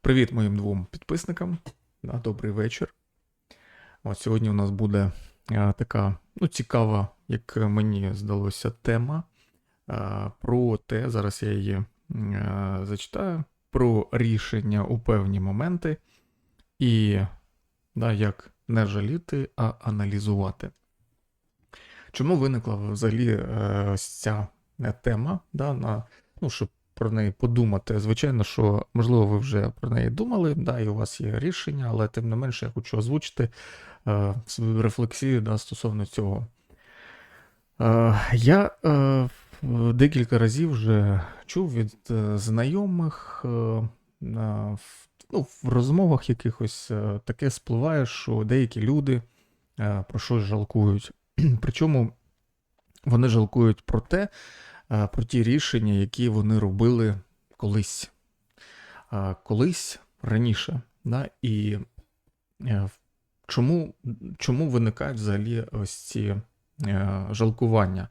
Привіт моїм двом підписникам. Добрий вечір. От сьогодні у нас буде е, така ну, цікава, як мені здалося, тема е, про те, зараз я її е, зачитаю, про рішення у певні моменти і да, як не жаліти, а аналізувати. Чому виникла взагалі ось ця тема, да, на, ну, щоб про неї подумати. Звичайно, що, можливо, ви вже про неї думали, да, і у вас є рішення, але тим не менше я хочу озвучити е, свою рефлексію да, стосовно цього. Е, я е, декілька разів вже чув від е, знайомих е, ну, в розмовах якихось е, таке спливає, що деякі люди е, про щось жалкують. Причому вони жалкують про те, про ті рішення, які вони робили колись. Е, Колись раніше. Да? І е, чому, чому виникають взагалі ось ці е, жалкування?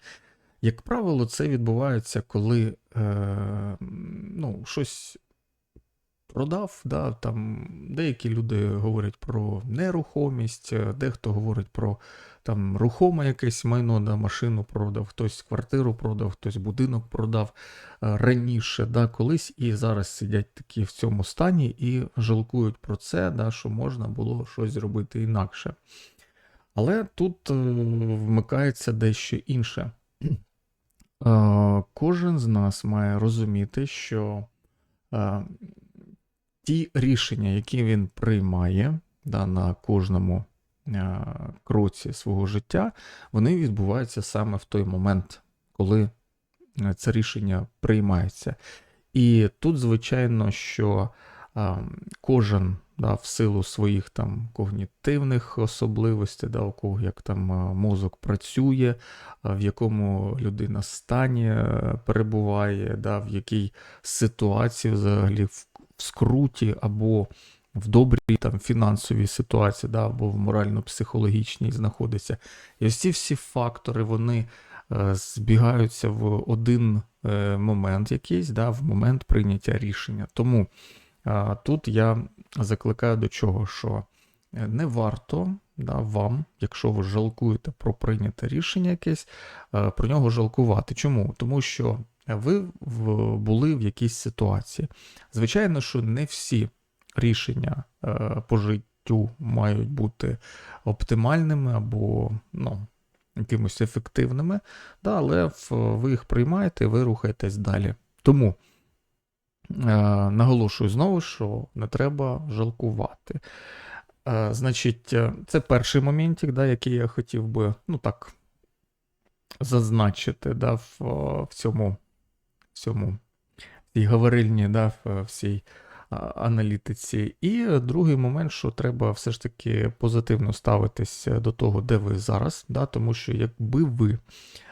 Як правило, це відбувається, коли е, ну, щось продав. Да, там деякі люди говорять про нерухомість, е, дехто говорить про там рухоме якесь майно, да, машину продав, хтось квартиру продав, хтось будинок продав е, раніше, да, колись, і зараз сидять такі в цьому стані і жалкують про це, да, що можна було щось зробити інакше. Але тут е, вмикається дещо інше. Е, Кожен з нас має розуміти, що ті рішення, які він приймає да, на кожному кроці свого життя, вони відбуваються саме в той момент, коли е, це рішення приймається. І тут, звичайно, що а, кожен да, в силу своїх там когнітивних особливостей, да, у кого як там мозок працює, в якому людина стані е, перебуває, да, в якій ситуації взагалі в скруті або в добрій там фінансовій ситуації, да, або в морально-психологічній знаходиться. І ось ці всі фактори, вони е, збігаються в один е, момент якийсь, да, в момент прийняття рішення. Тому тут я закликаю до чого, що е, не варто да, вам, якщо ви жалкуєте про прийняте рішення якесь, про нього жалкувати. Чому? Тому що ви були в якійсь ситуації. Звичайно, що не всі рішення е, по життю мають бути оптимальними або ну, якимось ефективними, да, але ви їх приймаєте ви рухаєтесь далі. Тому е, наголошую знову, що не треба жалкувати. Е, значить, це перший моментик, да, який я хотів би, ну так, зазначити да, в, в цьому, в цьому в говорильні, да, в, цій аналітиці. І другий момент, що треба все ж таки позитивно ставитись до того, де ви зараз, да, тому що якби ви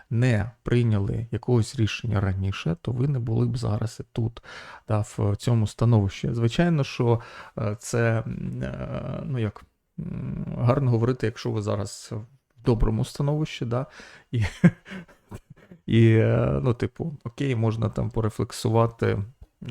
не прийняли якогось рішення раніше, то ви не були б зараз і тут, да, в цьому становищі. Звичайно, що е, це е, ну як гарно говорити, якщо ви зараз в доброму становищі, да, і, і е, ну, типу, окей, можна там порефлексувати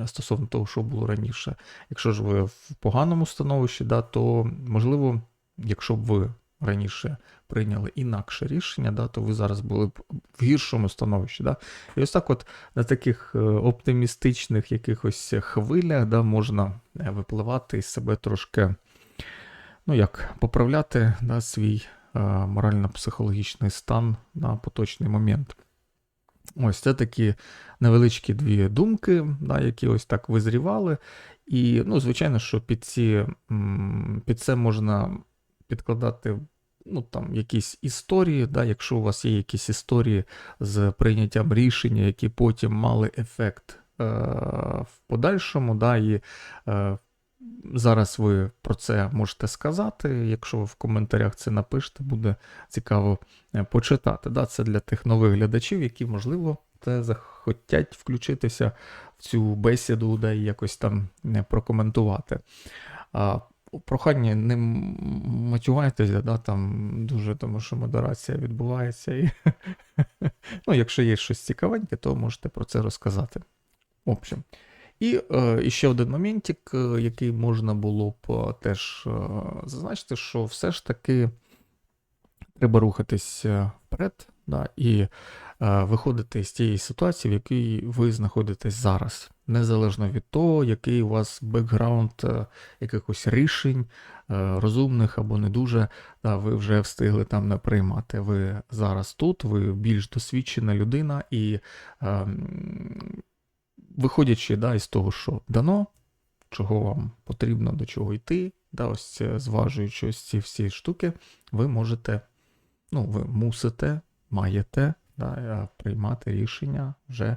стосовно того, що було раніше. Якщо ж ви в поганому становищі, да, то можливо, якщо б ви раніше прийняли інакше рішення, да, то ви зараз були б в гіршому становищі. Да. І ось так от на таких е, оптимістичних якихось хвилях да, можна е, випливати із себе трошки, ну як, поправляти да, свій е, морально-психологічний стан на поточний момент. Ось це такі невеличкі дві думки, да, які ось так визрівали. І, ну, звичайно, що під, ці, під це можна підкладати ну, там, якісь історії, да, якщо у вас є якісь історії з прийняттям рішення, які потім мали ефект е, в подальшому, да, і е, зараз ви про це можете сказати. Якщо ви в коментарях це напишете, буде цікаво е, почитати. Да, це для тих нових глядачів, які, можливо, те захотять включитися в цю бесіду, да, і якось там е, прокоментувати. А, прохання не матюгайтеся, да, там дуже, тому що модерація відбувається. І, ну, якщо є щось цікавеньке, то можете про це розказати. В общем. І е, ще один моментик, е, який можна було б е, теж е, зазначити, що все ж таки треба рухатись е, вперед, да, і е, виходити з тієї ситуації, в якій ви знаходитесь зараз, незалежно від того, який у вас бекграунд е, якихось рішень, е, розумних або не дуже, да, ви вже встигли там не приймати. Ви зараз тут, ви більш досвідчена людина, і ем, виходячи да, із того, що дано, чого вам потрібно, до чого йти, да, ось зважуючи ось ці всі штуки, ви можете, ну, ви мусите, маєте да, е, приймати рішення вже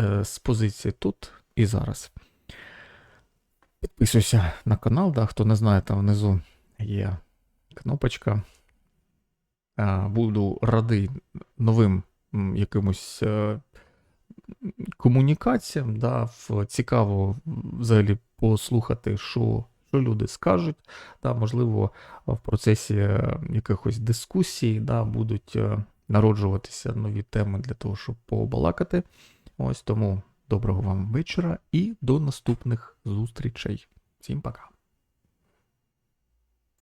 е, з позиції тут і зараз. Підписуйся на канал, да, хто не знає, там внизу є кнопочка. Е, Буду радий новим якимось е, комунікаціям. Да, цікаво взагалі послухати, що, що люди скажуть. Да, можливо, в процесі е, якихось дискусій да, будуть е, народжуватися нові теми для того, щоб побалакати. Ось тому доброго вам вечора і до наступних зустрічей. Всім пока.